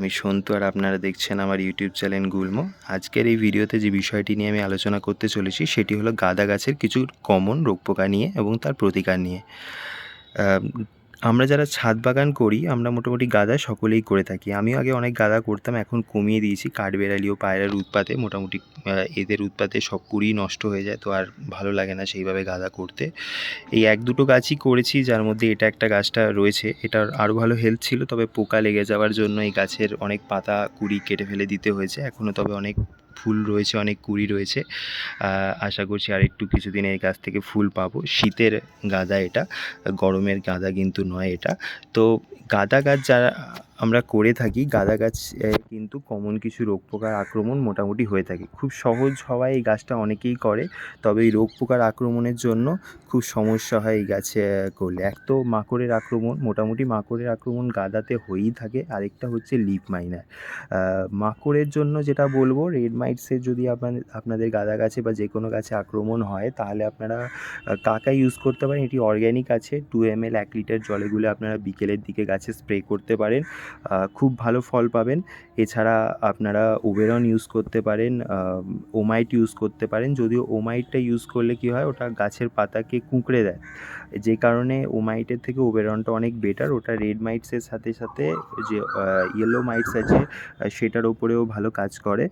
আমি সন্তু আর আপনারা দেখছেন আমার ইউটিউব চ্যানেল গুলমো। আজকের এই ভিডিওতে যে বিষয়টি নিয়ে আমি আলোচনা করতে চলেছি, সেটি হলো গাঁদা গাছের কিছু কমন রোগ পোকা নিয়ে এবং তার প্রতিকার নিয়ে। আমরা যারা ছাদ বাগান করি, আমরা মোটামুটি গাঁদা সকলেই করে থাকি। আমিও আগে অনেক গাঁদা করতাম, এখন কমিয়ে দিয়েছি। কাঠবেড়ালি ও পায়রার উৎপাতে মোটামুটি এদের উৎপাতে সব কুড়ি নষ্ট হয়ে যায়, তো আর ভালো লাগে না সেইভাবে গাঁদা করতে। এই এক দুটো গাছই করেছি, যার মধ্যে এটা একটা গাছটা রয়েছে। এটার আরও ভালো হেলথ ছিল, তবে পোকা লেগে যাওয়ার জন্য এই গাছের অনেক পাতা কুড়ি কেটে ফেলে দিতে হয়েছে। এখনও তবে অনেক ফুল রয়েছে, অনেক কুড়ি রয়েছে। আশা করছি আর একটু কিছুদিন এই গাছ থেকে ফুল পাবো। শীতের গাঁদা এটা, গরমের গাঁদা কিন্তু নয় এটা। তো গাঁদা গাছ যারা আমরা করে থাকি, গাঁদা গাছ কিন্তু কমন কিছু রোগ পোকার আক্রমণ মোটামুটি হয়ে থাকে। খুব সহজ হওয়ায় এই গাছটা অনেকেই করে, তবে এই রোগ পোকার আক্রমণের জন্য খুব সমস্যা হয় এই গাছে করলে। এক তো মাকড়ের আক্রমণ, মোটামুটি মাকড়ের আক্রমণ গাঁদাতে হয়েই থাকে, আরেকটা হচ্ছে লিপ মাইনার। মাকড়ের জন্য যেটা বলব, রেড মাইটসের যদি আপনাদের আপনাদের গাঁদা গাছে বা যে কোনো গাছে আক্রমণ হয়, তাহলে আপনারা কাকা ইউজ করতে পারেন। এটি অর্গ্যানিক আছে টু এম এল এক লিটার জলে গুলে আপনারা বিকেলের দিকে গাছে স্প্রে করতে পারেন। খুব ভালো ফল পাবেন। এছাড়া আপনারা ওবেরন ইউজ করতে পারেন ওমাইট ইউজ করতে পারেন। যদিও ওমাইটটা ইউজ করলে কি হয়, ওটা গাছের পাতাকে কুঁকড়ে দেয়। যে কারণে ওমাইটের থেকে ওবেরনটা অনেক বেটার ওটা রেড মাইটসের সাথে সাথে যে ইয়েলো মাইটস আছে সেটার ওপরেও ভালো কাজ করে।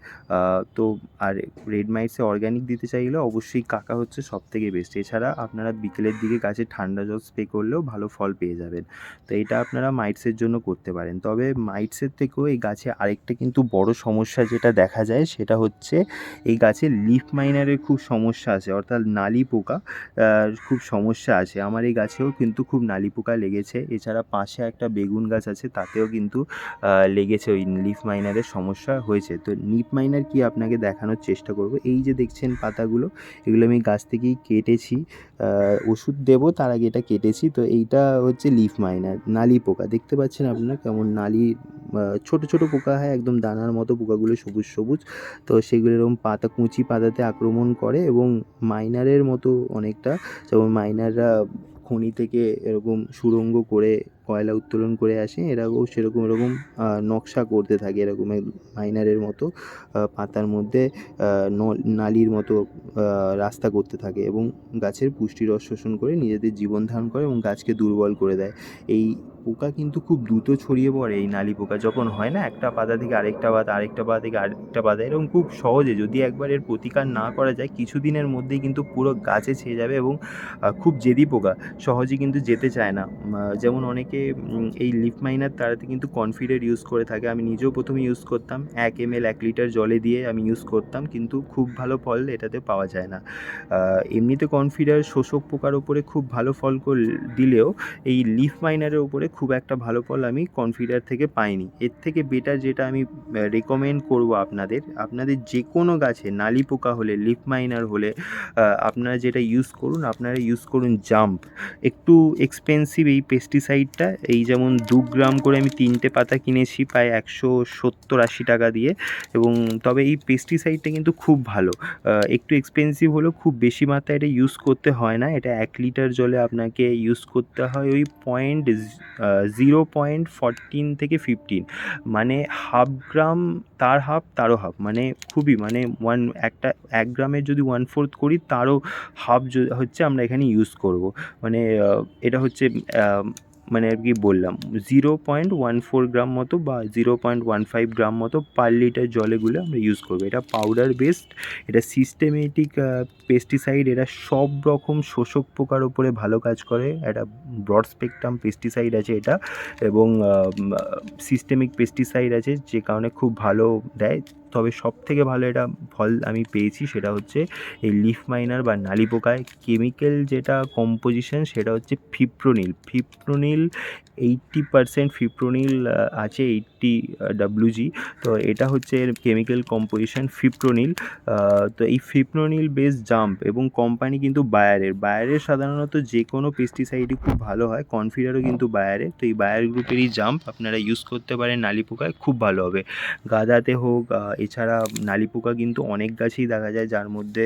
তো আর রেড মাইটসে অর্গ্যানিক দিতে চাইলে অবশ্যই কাকা হচ্ছে সব থেকে বেস্ট এছাড়া আপনারা বিকেলের দিকে গাছে ঠান্ডা জল স্প্রে করলেও ভালো ফল পেয়ে যাবেন। তো এটা আপনারা মাইটসের জন্য করতে পারেন। তবে মাইটসের থেকেও এই গাছে আরেকটা কিন্তু বড় সমস্যা যেটা দেখা যায় সেটা হচ্ছে এই গাছে লিফ মাইনারের খুব সমস্যা আছে, অর্থাৎ নালি পোকা খুব সমস্যা আছে। আমার এই গাছেও কিন্তু খুব নালি পোকা লেগেছে। এছাড়া পাশে একটা বেগুন গাছ আছে, তাতেও কিন্তু লেগেছে ওই লিফ মাইনারের সমস্যা হয়েছে। তো লিফ মাইনার কি আপনাকে দেখানোর চেষ্টা করব? এই যে দেখছেন পাতাগুলো, এগুলো আমি গাছ থেকেই কেটেছি ওষুধ দেবো, তার আগে এটা কেটেছি। তো এইটা হচ্ছে লিফ মাইনার, নালি পোকা। দেখতে পাচ্ছেন আপনারা কেমন নালি ছোট ছোট পোকা হয়, একদম দানার মতো পোকাগুলো সবুজ সবুজ। তো সেগুলো এরকম পাতা, কুঁচি পাতাতে আক্রমণ করে এবং মাইনারের মতো অনেকটা, যেমন মাইনাররা খনি থেকে এরকম সুড়ঙ্গ করে কয়লা উত্তোলন করে আসে, এরাও সেরকম এরকম নকশা করতে থাকে এরকম মাইনারের মতো পাতার মধ্যে নালির মতো রাস্তা করতে থাকে এবং গাছের পুষ্টিরস শোষণ করে নিজেদের জীবন ধারণ করে এবং গাছকে দুর্বল করে দেয়। এই পোকা কিন্তু খুব দ্রুত ছড়িয়ে পড়ে এই নালি পোকা। যখন হয় না, একটা পাতা থেকে আরেকটা পাতা আরেকটা পাতা থেকে আরেকটা পাতা, এরকম খুব সহজে যদি একবার এর প্রতিকার না করা যায়, কিছুদিনের মধ্যেই কিন্তু পুরো গাছে ছেয়ে যাবে এবং খুব জেদি পোকা, সহজে কিন্তু যেতে চায় না। যেমন অনেকে উম, এই লিফ মাইনার তাড়াতে কিন্তু কনফিডেন্ট ইউজ করে থাকে। আমি নিজেও প্রথমে ইউজ করতাম। এক এম এল এক লিটার জলে দিয়ে আমি ইউজ করতাম। কিন্তু খুব ভালো ফল এটাতে পাওয়া যায় না। এমনিতে কনফিডার শোষক পোকার ওপরে খুব ভালো ফল দিলেও এই লিফ মাইনারের ওপরে খুব একটা ভালো ফল আমি কনফিডার থেকে পাইনি। এর থেকে বেটার যেটা আমি রেকমেন্ড করব আপনাদের আপনাদের যে কোনো গাছে নালি পোকা হলে লিফ মাইনার হলে আপনারা যেটা ইউজ করুন আপনারা ইউজ করুন জাম্প। একটু এক্সপেন্সিভ এই পেস্টিসাইডটা এই যেমন দু গ্রাম করে আমি তিনটে পাতা কিনেছি প্রায় একশো সত্তর আশি টাকা দিয়ে এবং তবে এই পেস্টিসাইডটা কিন্তু খুব ভালো। একটু এক্সপেন্সিভ হলেও খুব বেশি মাত্রায় এটা ইউজ করতে হয় না। এটা এক লিটার জলে আপনাকে ইউজ করতে হয় ওই পয়েন্ট জিরো পয়েন্ট ফরটিন থেকে ফিফটিন মানে হাফ গ্রাম তার হাফ তারও হাফ মানে খুবই মানে ওয়ান একটা, এক গ্রামের যদি ওয়ান ফোর্থ করি, তারও হাফ হচ্ছে আমরা এখানে ইউজ করব। মানে এটা হচ্ছে মানে আর কি বললাম zero point one four gram মতো বা zero point one five gram মতো পার লিটার জলে গুলে আমরা ইউজ করব। এটা পাউডার বেসড এটা সিস্টেমেটিক পেস্টিসাইড এটা সব রকম শোষক পোকার ওপরে ভালো কাজ করে। একটা ব্রড স্পেকট্রাম পেস্টিসাইড আছে এটা এবং সিস্টেমিক পেস্টিসাইড আছে যে কারণে খুব ভালো দেয়। তবে সব থেকে ভালো এটা ফল আমি পেয়েছি সেটা হচ্ছে এই লিফ মাইনার বা নালি পোকায় কেমিক্যাল যেটা কম্পোজিশন সেটা হচ্ছে fipronil. Fipronil eighty percent fipronil আছে এইট্টি ডাব্লিউজি তো এটা হচ্ছে এর কেমিক্যাল কম্পোজিশন ফিপ্রোনিল। তো এই ফিপ্রোনিল বেস জাম্প এবং কোম্পানি কিন্তু বায়ারের। বায়ারের সাধারণত যে কোনো পেস্টিসাইডই খুব ভালো হয়, কনফিডারও কিন্তু বায়ারের তো এই বায়ার গ্রুপেরই জাম্প আপনারা ইউজ করতে পারেন নালি পোকায়, খুব ভালো হবে। গাঁদাতে হোক এছাড়া নালি পোকা কিন্তু অনেক গাছেই দেখা যায়, যার মধ্যে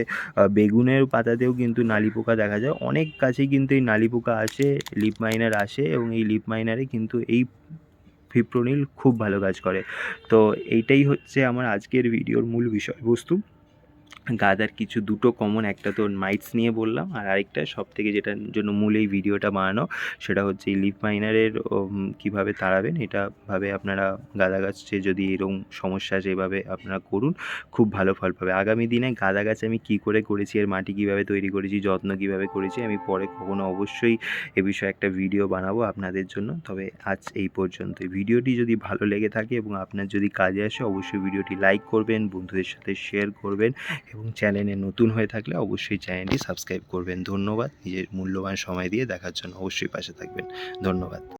বেগুনের পাতাতেও কিন্তু নালি পোকা দেখা যায়। অনেক গাছেই কিন্তু এই নালি পোকা আসে, লিপ মাইনার আসে এবং এই লিপ মাইনারে কিন্তু এই ফিপ্রোনিল খুব ভালো কাজ করে। তো এইটাই হচ্ছে আমার আজকের ভিডিওর মূল বিষয়বস্তু। গাদার কিছু দুটো কমন একটা তো মাইটস নিয়ে বললাম, আর আরেকটা সব থেকে যেটার জন্য মূল এই ভিডিওটা বানানো, সেটা হচ্ছে এই লিফ মাইনারের কীভাবে তাড়াবেন, এটা ভাবে আপনারা গাঁদা গাছে যদি এরকম সমস্যা এভাবে আপনারা করুন, খুব ভালো ফল পাবে। আগামী দিনে গাঁদা গাছ আমি কী করে করেছি এর মাটি কীভাবে তৈরি করেছি, যত্ন কীভাবে করেছি, আমি পরে কখনো অবশ্যই এ বিষয়ে একটা ভিডিও বানাবো আপনাদের জন্য, তবে আজ এই পর্যন্তই। ভিডিওটি যদি ভালো লেগে থাকে এবং আপনার যদি কাজে আসে, অবশ্যই ভিডিওটি লাইক করবেন, বন্ধুদের সাথে শেয়ার করবেন এবং চ্যানেলে নতুন হয়ে থাকলে অবশ্যই চ্যানেলটি সাবস্ক্রাইব করবেন। ধন্যবাদ। নিজের মূল্যবান সময় দিয়ে দেখার জন্য অবশ্যই পাশে থাকবেন। ধন্যবাদ।